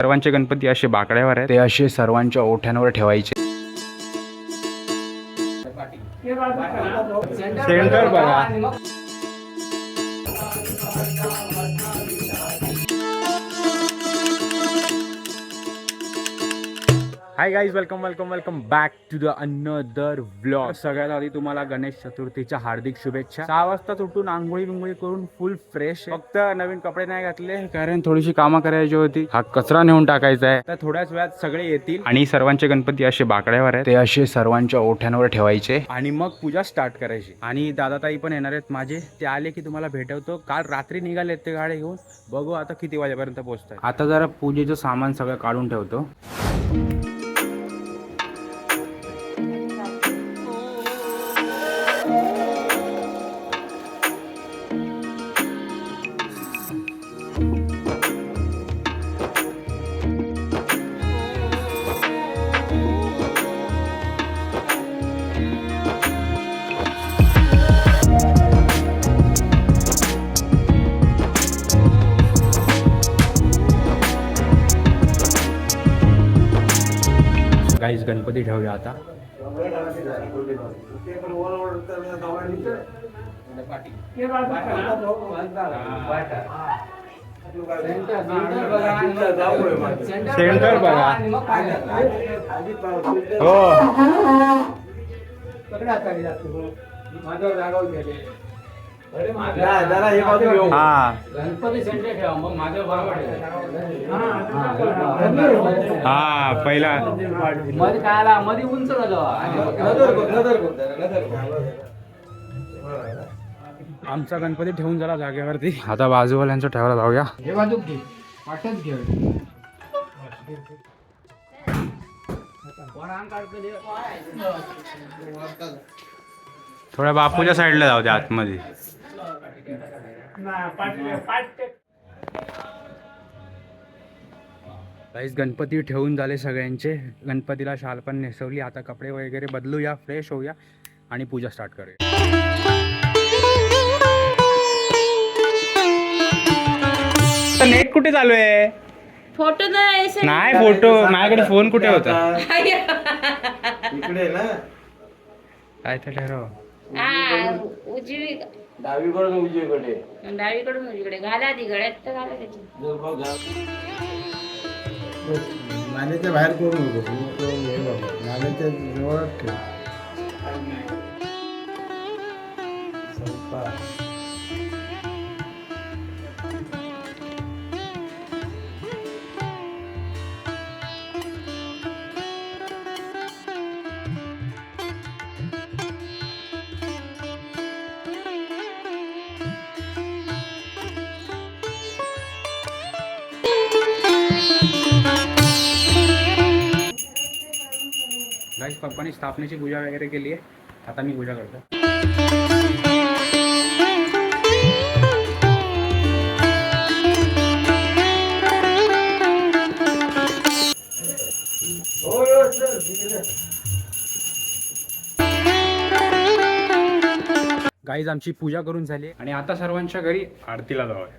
सर्वांचे गणपती असे बाकड्यावर आहेत. ते असे सर्वांच्या ओठ्यांवर ठेवायचे. सेंटर बघा. Hi guys welcome welcome welcome back to the another vlog सगळ्यात आधी तुम्हाला गणेश चतुर्थीच्या हार्दिक शुभेच्छा. सहा वाजता उठून आंघोळी बिंगोळी करून फुल फ्रेश फक्त नवीन कपडे नाही घातले कारण थोडीशी कामं करायची होती. हा कचरा नेऊन टाकायचा आहे. तर थोड्याच वेळात सगळे येतील. आणि सर्वांचे गणपती असे बाकड्यावर आहेत. ते असे सर्वांच्या ओठ्यांवर ठेवायचे. आणि मग पूजा स्टार्ट करायची. आणि दादाताई पण येणार आहेत माझे. ते आले की तुम्हाला भेटवतो. काल रात्री निघाले ते गाडी घेऊन. बघू आता किती वाजेपर्यंत पोहोचतात आता जरा पूजेचं सामान सगळं काढून ठेवतो. गाईज गणपती ठेवूया आता सेंटर बघा हो हा गणपती सेंटर ठेवा मग माझं हा पहिला. मध्ये काय आला? मध्ये उंच आमचा गणपती ठेवून झाला जागेवरती. आता बाजूवाल्यांचा ठेवायला जाऊया. हे बाजूक घे. वाटच घे. थोड्या बापूच्या साईडला जाऊ द्या आतमध्ये. काहीच गणपती ठेवून झाले सगळ्यांचे. गणपतीला शाल पण नेसवली. आता कपडे वगैरे बदलूया फ्रेश होऊया आणि पूजा स्टार्ट करूया. नेट कुठे चालू आहे? फोटो नाही फोटो. माझ्याकडे फोन कुठे होता? काय तर ठरव. हा उजवी. डावीकडून उजवीकडे. डावीकडून उजवीकडे. घाला आधी गळ्यात तर घाला त्याची. नाल्याच्या बाहेर करू नको तू तो हे बघ. नाल्याच्या जवळच ठेव. गाईस पप्पानी स्थापनेची पूजा वगैरे केली आहे. आता मी पूजा करतो गाईज आमची पूजा करून झाली आणि आता सर्वांच्या घरी आरतीला जाऊया.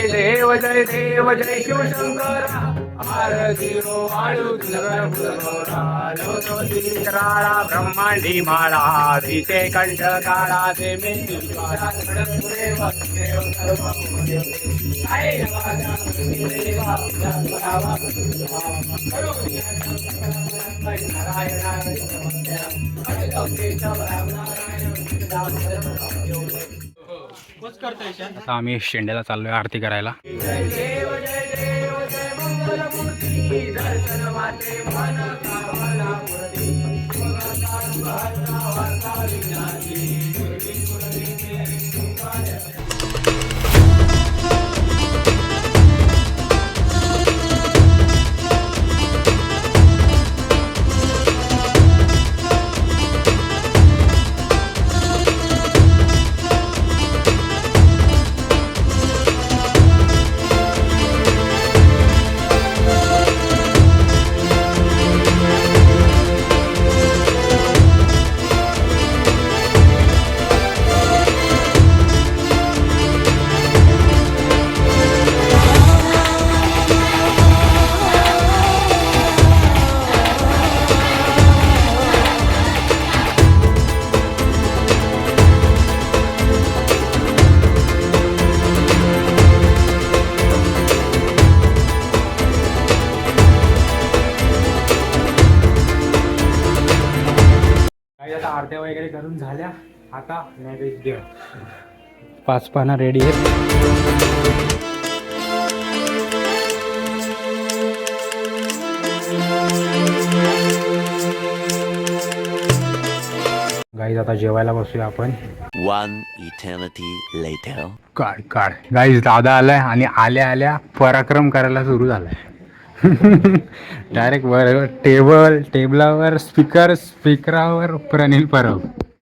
जय देव जय देव जय शिवशंकर आरती रो आळू राळा ब्रह्मांडी माळा तिथे कंठ काळा ते आता आम्ही शेंड्याला चाललोय आरती करायला. आरत्या वगैरे करून झाल्या. आता नैवेद्य पाच पानं रेडी आहेत. गाईज आता जेवायला बसूया आपण. One eternity later. काढ काढ. गाईज दादा आलाय आणि आल्या आल्या पराक्रम करायला सुरू झालाय. डायरेक्ट वर टेबल टेबलावर स्पीकर स्पीकरावर प्रनिल परब.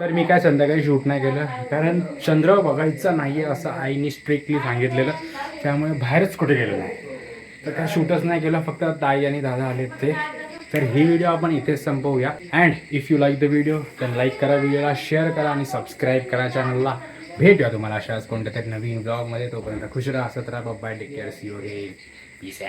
तर मी काय संध्याकाळी शूट नाही केलं कारण चंद्र बघायचा नाही आहे असं आईने स्ट्रिक्टली सांगितलेलं. त्यामुळे बाहेरच कुठे गेलो नाही. तर काय शूटच नाही केलं फक्त ताई आणि दादा आलेत ते. तर ही व्हिडिओ आपण इथेच संपवूया. And if you like the video तर लाईक करा व्हिडिओला शेअर करा आणि सबस्क्राईब करा चॅनलला भेटूया तुम्हाला अशाच कोणत्या तरी नवीन ब्लॉगमध्ये तोपर्यंत खुश राहा असत राहा bye take care see you peace